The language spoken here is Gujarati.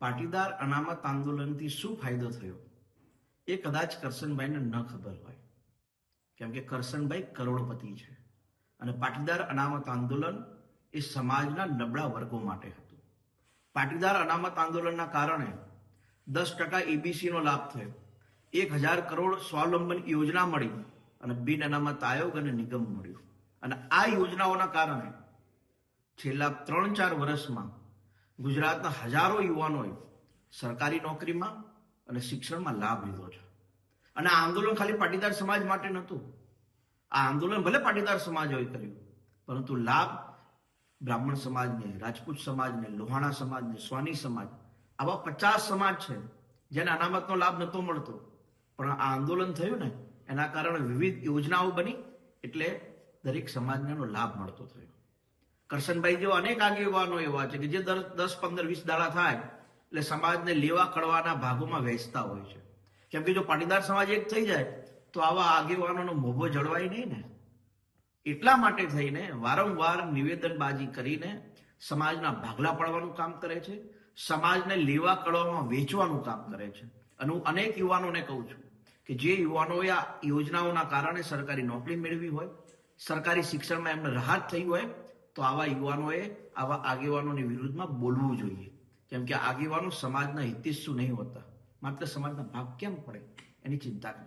પાટીદાર અનામત આંદોલનથી શું ફાયદો થયો? એ કદાચ કરશનભાઈને ન ખબર હોય. કેમ કે કરશનભાઈ કરોડપતિ છે અને પાટીદાર અનામત આંદોલન એ સમાજના નબળા વર્ગો માટે હતું. પાટીદાર અનામત આંદોલનના કારણે દસ ટકા એબીસીનો લાભ થયો. એક હજાર કરોડ સ્વાવલંબન યોજના મળી અને બિન અનામત આયોગ અને નિગમ મળ્યું. અને આ યોજનાઓના કારણે છેલ્લા ત્રણ ચાર વર્ષમાં ગુજરાતના હજારો યુવાનોએ સરકારી નોકરીમાં અને શિક્ષણમાં લાભ લીધો છે. અને આ આંદોલન ખાલી પાટીદાર સમાજ માટે નહોતું. આ આંદોલન ભલે પાટીદાર સમાજોએ કર્યું, પરંતુ લાભ બ્રાહ્મણ સમાજને, રાજપૂત સમાજને, લોહાણા સમાજને, સ્વાની સમાજ, આવા પચાસ સમાજ છે જેને અનામતનો લાભ નહોતો મળતો. પણ આ આંદોલન થયું ને, એના કારણે વિવિધ યોજનાઓ બની, એટલે દરેક સમાજને એનો લાભ મળતો થયો. કરશનભાઈ જેવા અનેક આગેવાનો એવા છે કે જે દર દસ, પંદર, વીસ દાડા થાય એટલે સમાજને લેવા કડવાના ભાગોમાં વહેંચતા હોય છે. કેમ કે જો પાટીદાર સમાજ એક થઈ જાય, તો આવા આગેવાનોનો મોભો જળવાય નહીં ને. એટલા માટે થઈને વારંવાર નિવેદનબાજી કરીને સમાજના ભાગલા પાડવાનું કામ કરે છે, સમાજને લેવા કડવામાં વેચવાનું કામ કરે છે. અને હું અનેક યુવાનોને કહું છું કે જે યુવાનોએ આ યોજનાઓના કારણે સરકારી નોકરી મેળવી હોય, સરકારી શિક્ષણમાં એમને રાહત થઈ હોય તો આવા યુવાનોએ, આવા આગેવાનોની વિરુદ્ધમાં બોલવું જોઈએ. કેમ કે આગેવાનો સમાજના હિતેશુ નહીં હોતા. માત્ર સમાજના ભાગ કેમ પડે એની ચિંતા કરે